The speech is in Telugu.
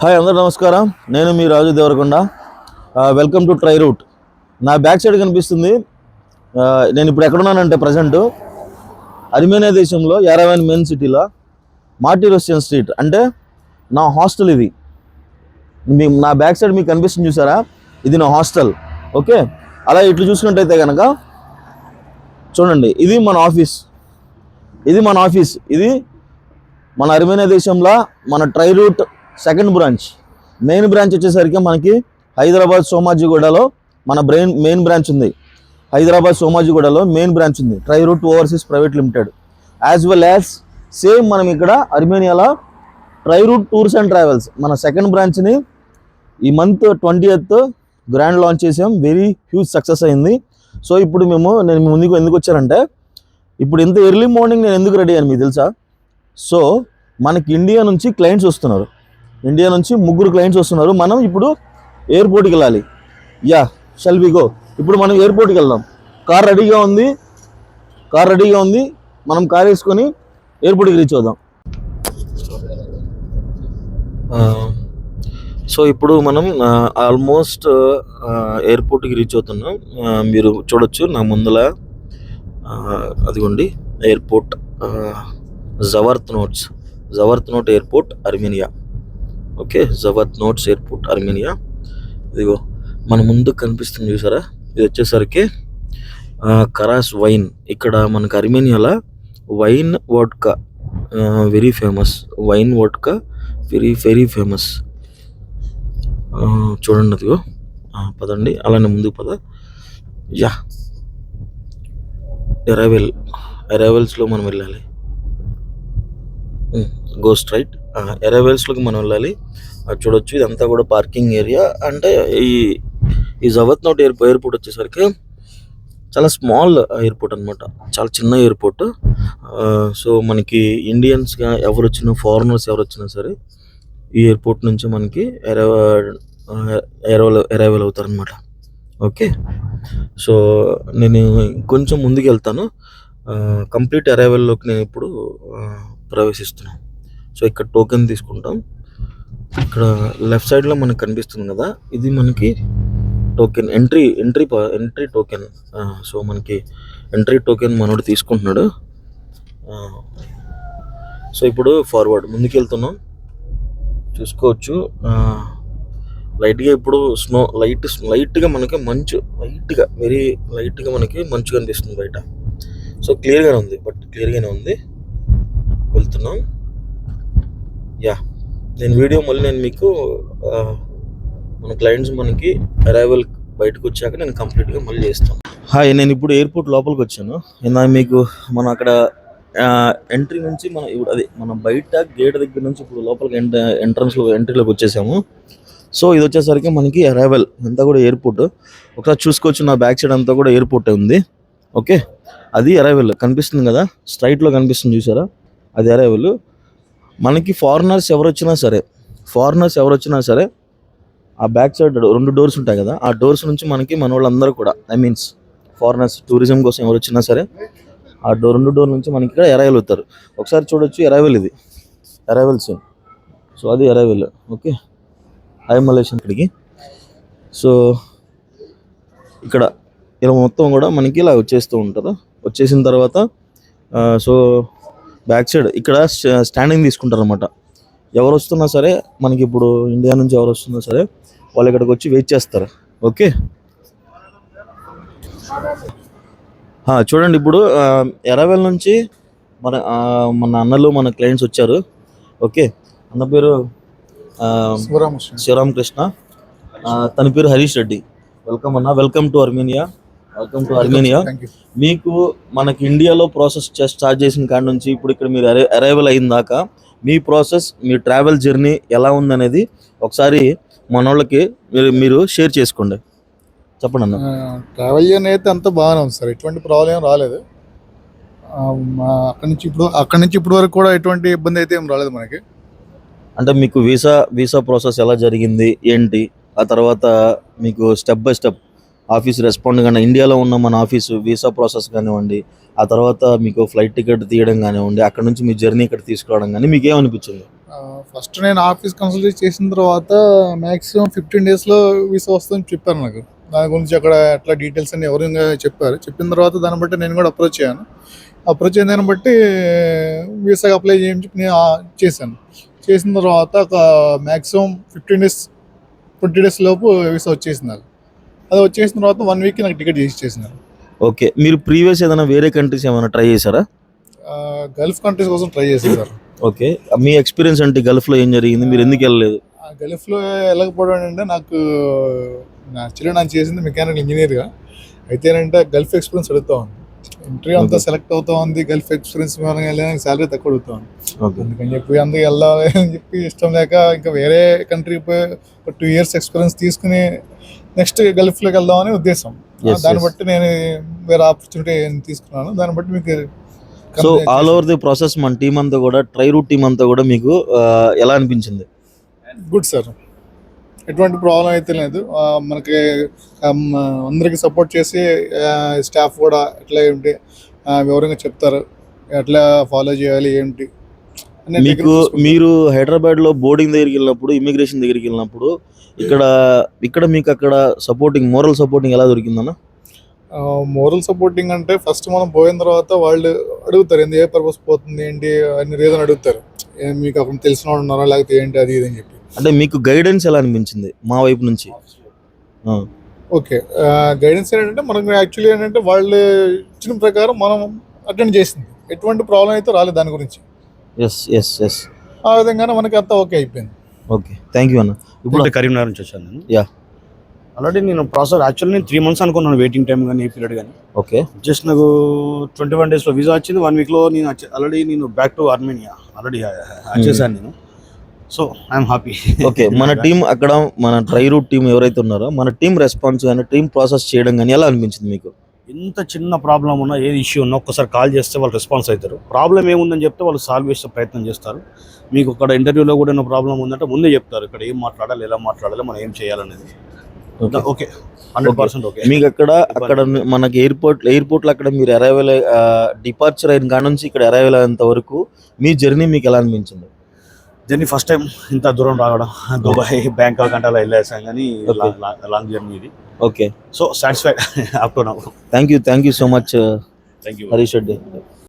హాయ్ అందరూ నమస్కారం. నేను మీ Raju Devarakonda. Welcome to try route. నా బ్యాక్ సైడ్ కనిపిస్తుంది నేను ఇప్పుడు ఎక్కడున్నానంటే ప్రజెంట్. అర్మేనియా దేశంలో యారవైన్ మెయిన్ సిటీలో మార్టీ రష్యన్ స్ట్రీట్. అంటే నా హాస్టల్ ఇది. మీ నా బ్యాక్ సైడ్ మీకు కనిపిస్తుంది చూసారా? ఇది నా హాస్టల్. ఓకే? అలా ఇట్లు చూసుకున్నట్టయితే కనుక చూడండి ఇది మన ఆఫీస్. ఇది మన ఆఫీస్. ఇది మన అర్మేనియా దేశంలో మన Tri Route second branch. Main branch వచ్చేసరికి మనకి హైదరాబాద్ సోమాజిగూడలో మన బ్రెయిన్ మెయిన్ బ్రాంచ్ ఉంది. హైదరాబాద్ సోమాజిగూడలో మెయిన్ బ్రాంచ్ ఉంది. Try route overseas private limited. As well as same మనం ఇక్కడ అర్మేనియాలో try route tours and travels. మన సెకండ్ బ్రాంచ్ని ఈ month twenty eighth grand launch చేసాం. వెరీ హ్యూజ్ సక్సెస్ అయింది. సో ఇప్పుడు మేము నేను మీ ముందుకు ఎందుకు వచ్చానంటే ఇప్పుడు ఇంత ఎర్లీ మార్నింగ్ నేను ఎందుకు రెడీ అయ్యాను మీకు తెలుసా? సో మనకి ఇండియా నుంచి క్లయింట్స్ వస్తున్నారు. ఇండియా నుంచి ముగ్గురు క్లయింట్స్ వస్తున్నారు. మనం ఇప్పుడు ఎయిర్పోర్ట్కి వెళ్ళాలి యా షెల్ వి గో ఇప్పుడు మనం ఎయిర్పోర్ట్కి వెళ్దాం కార్ రెడీగా ఉంది. కార్ రెడీగా ఉంది. మనం కార్ వేసుకొని ఎయిర్పోర్ట్కి రీచ్ అవుదాం. సో ఇప్పుడు మనం ఆల్మోస్ట్ ఎయిర్పోర్ట్కి రీచ్ అవుతున్నాం. మీరు చూడొచ్చు నా ముందల అదిగోండి airport Zvartnots Zvartnots airport Armenia okay Zvartnots airport Armenia. ఇదిగో మన ముందు కనిపిస్తుంది చూసారా? ఇది వచ్చేసరికి కరాస్ వైన్. ఇక్కడ మనకు అర్మేనియాలో wine vodka very famous. Wine vodka very very famous. చూడండి అదిగో. పదండి అలానే ముందుకు పద. యా. అరైవల్ అరైవల్స్లో మనం వెళ్ళాలి. గో స్ట్రైట్ ఎరవేల్స్లోకి మనం వెళ్ళాలి. అది చూడొచ్చు. ఇదంతా కూడా పార్కింగ్ ఏరియా. అంటే ఈ ఈ జవత్నోట్ ఎయిర్ ఎయిర్పోర్ట్ వచ్చేసరికి చాలా స్మాల్ ఎయిర్పోర్ట్ అనమాట చాలా చిన్న ఎయిర్పోర్ట్. సో మనకి ఇండియన్స్గా ఎవరు వచ్చినా ఫారినర్స్ ఎవరు వచ్చినా సరే ఈ ఎయిర్పోర్ట్ నుంచి మనకి అరైవల్ అరైవల్ అవుతారనమాట ఓకే? సో నేను కొంచెం ముందుకు వెళ్తాను కంప్లీట్ అరైవల్లోకి నేను ఇప్పుడు ప్రవేశిస్తున్నాను సో ఇక్కడ టోకెన్ తీసుకుంటాం. ఇక్కడ లెఫ్ట్ సైడ్లో మనకు కనిపిస్తుంది కదా ఇది మనకి token entry entry entry token so మనకి ఎంట్రీ టోకెన్ మనోడు తీసుకుంటున్నాడు. సో ఇప్పుడు ఫార్వర్డ్ ముందుకు వెళ్తున్నాం చూసుకోవచ్చు లైట్గా ఇప్పుడు స్నో లైట్ లైట్గా మనకి మంచు లైట్గా వెరీ లైట్గా మనకి మంచు కనిపిస్తుంది బయట. సో క్లియర్గానే ఉంది బట్ క్లియర్గానే ఉంది. వెళ్తున్నాం. యా నేను వీడియో మళ్ళీ నేను మీకు మన క్లయింట్స్ మనకి అరైవల్ బయటకు వచ్చాక నేను కంప్లీట్గా మళ్ళీ చేస్తాను. హాయ్ నేను ఇప్పుడు ఎయిర్పోర్ట్ లోపలికి వచ్చాను. ఇందా మీకు మనం అక్కడ ఎంట్రీ నుంచి మనం ఇప్పుడు అదే మన బయట గేట్ దగ్గర నుంచి ఇప్పుడు లోపలికి ఎంట ఎంట్రన్స్లో ఎంట్రీలోకి వచ్చేసాము. సో ఇది వచ్చేసరికి మనకి అరైవల్ అంతా కూడా ఎయిర్పోర్ట్ ఒకసారి చూసుకోవచ్చు నా బ్యాక్ సైడ్ అంతా కూడా ఎయిర్పోర్ట్ ఉంది. ఓకే అది అరైవల్ కనిపిస్తుంది కదా? స్ట్రైట్లో కనిపిస్తుంది చూసారా? అది అరైవల్ మనకి ఫారినర్స్ ఎవరు వచ్చినా సరే ఫారినర్స్ ఎవరు వచ్చినా సరే ఆ బ్యాక్ సైడ్ రెండు డోర్స్ ఉంటాయి కదా ఆ డోర్స్ నుంచి మనకి మన వాళ్ళందరూ కూడా ఐ మీన్స్ ఫారినర్స్ టూరిజం కోసం ఎవరు వచ్చినా సరే ఆ డోర్ రెండు డోర్ నుంచి మనకి ఇక్కడ ఎరైవల్ అవుతారు ఒకసారి చూడొచ్చు ఎరైవల్ ఇది. ఎరైవల్ సీన్ సో అది ఎరైవల్ ఓకే హై మలేషన్ ఇక్కడికి. సో ఇక్కడ ఇలా మొత్తం కూడా మనకి ఇలా వచ్చేస్తూ ఉంటారు. వచ్చేసిన తర్వాత సో బ్యాక్ సైడ్ ఇక్కడ స్టా- స్టాండింగ్ తీసుకుంటారు అనమాట ఎవరు వస్తున్నా సరే మనకి ఇప్పుడు ఇండియా నుంచి ఎవరు వస్తున్నా సరే వాళ్ళు ఇక్కడికి వచ్చి వెయిట్ చేస్తారు. ఓకే చూడండి ఇప్పుడు ఎరవెల్ నుంచి మన మన అన్నలు మన క్లయింట్స్ వచ్చారు. ఓకే అన్న పేరు శివరామకృష్ణ. తన పేరు హరీష్ రెడ్డి. వెల్కమ్ అన్న. Welcome to Armenia welcome to Armenia thank you మీకు మనకి ఇండియాలో ప్రాసెస్ స్టార్ట్ చేసిన కాడ నుంచి ఇప్పుడు ఇక్కడ మీరు అరైవల్ అయిన దాకా మీ ప్రాసెస్ మీ ట్రావెల్ జర్నీ ఎలా ఉందనేది ఒకసారి మన వాళ్ళకి మీరు మీరు షేర్ చేసుకోండి. చెప్పండి అన్న. ట్రావెల్ జర్నీ అయితే అంతా బాగానే ఉంది సార్. ఎటువంటి ప్రాబ్లం ఏం రాలేదు. అక్కడి నుంచి ఇప్పుడు అక్కడి నుంచి ఇప్పుడు వరకు కూడా ఎటువంటి ఇబ్బంది అయితే ఏం రాలేదు మనకి. అంటే మీకు వీసా వీసా ప్రాసెస్ ఎలా జరిగింది ఏంటి? ఆ తర్వాత మీకు step by step office respond కానీ ఇండియాలో ఉన్న మన ఆఫీసు వీసా ప్రాసెస్ కానివ్వండి ఆ తర్వాత మీకు ఫ్లైట్ టికెట్ తీయడం కానివ్వండి అక్కడ నుంచి మీ జర్నీ ఇక్కడ తీసుకురావడం కానీ మీకు ఏమనిపించింది? ఫస్ట్ నేను ఆఫీస్ కన్సల్ట్ చేసిన తర్వాత మ్యాక్సిమం ఫిఫ్టీన్ డేస్లో వీసా వస్తుందని చెప్పారు నాకు. దాని గురించి అక్కడ ఎట్లా డీటెయిల్స్ అన్ని ఎవరు చెప్పారు. చెప్పిన తర్వాత దాన్ని బట్టి నేను కూడా అప్రోచ్ అయ్యాను అప్రోచ్ అయిన దాన్ని బట్టి వీసాకి అప్లై చేయని చెప్పి నేను చేశాను. చేసిన తర్వాత ఒక maximum fifteen days twenty days లోపు వీసా వచ్చేసింది నాకు. అది వచ్చేసిన తర్వాత వన్ వీక్ నాకు టికెట్ చేసి చేసినారు ఓకే మీరు ప్రీవియస్ ఏదైనా వేరే కంట్రీస్ ఏమైనా ట్రై చేశారా? గల్ఫ్ కంట్రీస్ కోసం ట్రై చేశాను సార్. ఓకే మీ ఎక్స్పీరియన్స్ అంటే గల్ఫ్లో ఏం జరిగింది? మీరు ఎందుకు వెళ్ళలేదు? ఆ గల్ఫ్లో వెళ్ళకపోవడం అంటే నాకు యాక్చువల్లీ నాకు చేసింది మెకానికల్ ఇంజనీర్గా అయితే ఏంటంటే గల్ఫ్ ఎక్స్పీరియన్స్ అడుగుతా ఉంది ఇంటర్వ్యూ అంతా. సెలెక్ట్ అవుతా ఉంది గల్ఫ్ ఎక్స్పీరియన్స్ వెళ్ళడానికి శాలరీ తక్కువ అడుగుతా ఉంది ఓకే అందుకని చెప్పి అందుకు వెళ్ళాలి అని చెప్పి ఇష్టం లేక ఇంకా వేరే కంట్రీ పోయి ఒక టూ ఇయర్స్ ఎక్స్పీరియన్స్ తీసుకుని నెక్స్ట్ గల్ఫ్లోకి వెళ్దామని ఉద్దేశం. దాన్ని. బట్టి నేను వేరే ఆపర్చునిటీ తీసుకున్నాను. దాన్ని బట్టి మీకు so all over the process మన టీం అంతా కూడా ట్రై రూట్ టీం అంతా కూడా మీకు ఎలా అనిపించింది? గుడ్ సార్ ఎటువంటి ప్రాబ్లం అయితే లేదు. మనకి అందరికి సపోర్ట్ చేసి స్టాఫ్ కూడా ఎట్లా ఏంటి ఆ, వివరంగా చెప్తారు. ఎట్లా ఫాలో చేయాలి ఏంటి దగ్గర మీకు. మీరు హైదరాబాద్లో బోర్డింగ్ దగ్గరికి వెళ్ళినప్పుడు ఇమిగ్రేషన్ దగ్గరికి వెళ్ళినప్పుడు ఇక్కడ ఇక్కడ మీకు అక్కడ సపోర్టింగ్ మోరల్ సపోర్టింగ్ ఎలా దొరికిందన్న? మోరల్ సపోర్టింగ్ అంటే ఫస్ట్ మనం పోయిన తర్వాత వాళ్ళు అడుగుతారు ఏంది ఏ పర్పస్ పోతుంది ఏంటి? అన్ని రీజన్ అడుగుతారు. మీకు అక్కడ తెలిసిన వాళ్ళు ఉన్నారా? లేకపోతే ఏంటి అది ఇది అని చెప్పి. అంటే మీకు గైడెన్స్ ఎలా అనిపించింది మా వైపు నుంచి? ఓకే. గైడెన్స్ ఏంటంటే మనకు యాక్చువల్లీ ఏంటంటే వాళ్ళు ఇచ్చిన ప్రకారం మనం అటెండ్ చేసింది. ఎటువంటి ప్రాబ్లం అయితే రాలేదు దాని గురించి. ఎస్ ఎస్ ఎస్ ఆ విధంగానే మనకి అంతా ఓకే అయిపోయింది. ఓకే థ్యాంక్ యూ అన్న. ఇప్పుడు కరీంనగర్ నుంచి వచ్చాను నేను. Yeah. ఆల్రెడీ నేను ప్రాసెస్ యాక్చువల్లీ నేను త్రీ మంత్స్ అనుకున్నాను వెయిటింగ్ టైం కానీ ఏ పీరియడ్ కానీ. ఓకే జస్ట్ నాకు ట్వంటీ వన్ డేస్లో వీసా వచ్చింది వన్ వీక్లో నేను ఆల్రెడీ నేను బ్యాక్ టు ఆర్మేనియా ఆల్రెడీ వచ్చేసాను నేను. So I'm happy. ఓకే మన టీం అక్కడ మన ట్రై రూట్ టీం ఎవరైతే ఉన్నారో మన టీం రెస్పాన్స్ కానీ టీం ప్రాసెస్ చేయడం కానీ ఎలా అనిపించింది మీకు? ఎంత చిన్న ప్రాబ్లం ఉన్నా ఏది ఇష్యూ ఉన్నా ఒక్కసారి కాల్ చేస్తే వాళ్ళు రెస్పాన్స్ అవుతారు. ప్రాబ్లం ఏముందని చెప్తే వాళ్ళు సాల్వ్ చేసే ప్రయత్నం చేస్తారు. మీకు అక్కడ ఇంటర్వ్యూలో కూడా ఏమైనా ప్రాబ్లం ఉందంటే ముందే చెప్తారు ఇక్కడ ఏం మాట్లాడాలి ఎలా మాట్లాడాలి మనం ఏం చేయాలనేది. Okay. Okay hundred percent okay. మీకు అక్కడ అక్కడ మనకి ఎయిర్పోర్ట్ ఎయిర్పోర్ట్లో అక్కడ మీరు అరైవల్ డిపార్చర్ అయిన కాడ నుంచి ఇక్కడ అరైవల్ అయ్యేంత వరకు మీ జర్నీ మీకు ఎలా అనిపించింది? జర్నీ ఫస్ట్ టైం ఇంత దూరం రావడం. దుబాయ్ బ్యాంకాక్ అంటే అలా వెళ్ళేసాం కానీ. లాంగ్ జర్నీ ఇది. Okay. So satisfied up to now thank you thank you so much thank you Harish Reddy.